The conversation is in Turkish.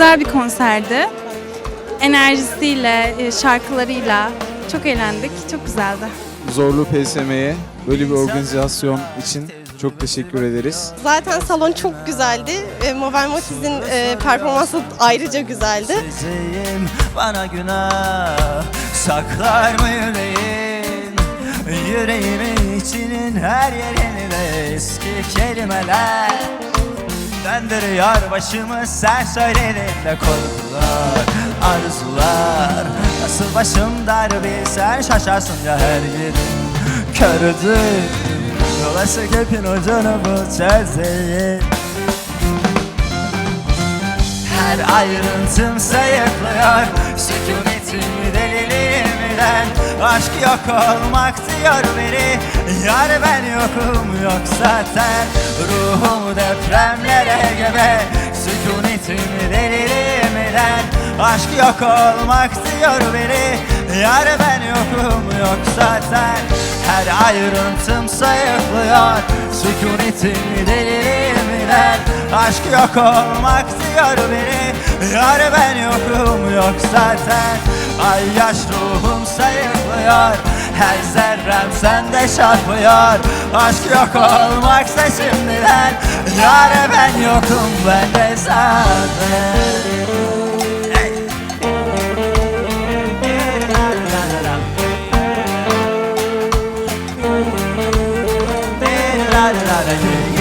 güzel bir konserdi. Enerjisiyle, e, şarkılarıyla çok eğlendik. Çok güzeldi. Zorlu PSM'ye böyle bir organizasyon için çok teşekkür ederiz. Zaten salon çok güzeldi. E, Mobile Motiz'in e, performansı ayrıca güzeldi. Sizeyim bana günah Saklar mı yüreğin Yüreğimin içinin her yerinde eski kelimeler Döndürüyor başımı sen söylediğinde korkular Arzular. Nasıl başım dar bilsen şaşarsın ya her yerim. Kördür. Dolaşık ipin ucunu bu çözeyim. Her ayrıntım sayıklıyor. Deliliğimden Aşk yok olmak diyor biri Yar ben yokum. Yok zaten Ruhum depremlere gebe Sükunetimi deliliğimden Aşk yok olmak diyor biri Yar ben yokum. Yok zaten Her ayrıntım sayıklıyor Sükunetimi deliliğimden Aşk yok olmak diyor biri Yar ben yokum. Yok zaten Ay yaş ruhum sayıklıyor Her zerrem sende çarpıyor Aşk yok olmaksa şimdiden Yar ben yokum ben de zaten la